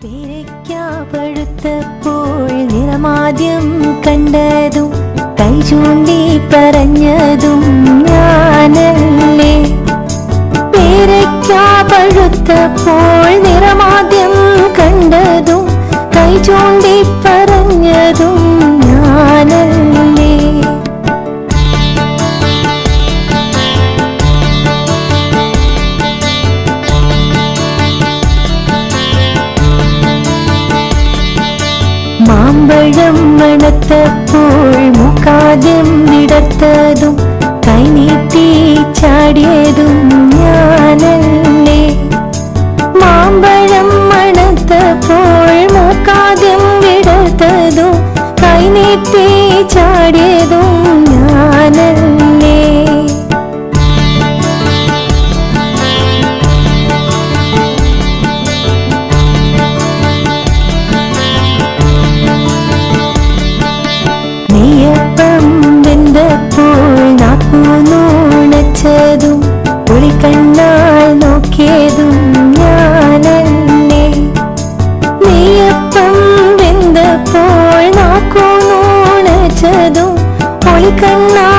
പേരയ്ക്കാപഴുത്തപ്പോൾ നിറമാദ്യം കണ്ടതും കൈ ചൂണ്ടി പറഞ്ഞതും ഞാനല്ലേ. പേരയ്ക്കാപഴുത്തപ്പോൾ മാമ്പഴം മണത്തപ്പോൾ മുഖാദ്യം വിടർത്തതും കൈനീട്ടി ചാടിയതും ഞാനല്ലേ. മാമ്പഴം മണത്തപ്പോൾ മുഖാദ്യം വിടർത്തതും കൈനീട്ടി ചാടിയതും kanna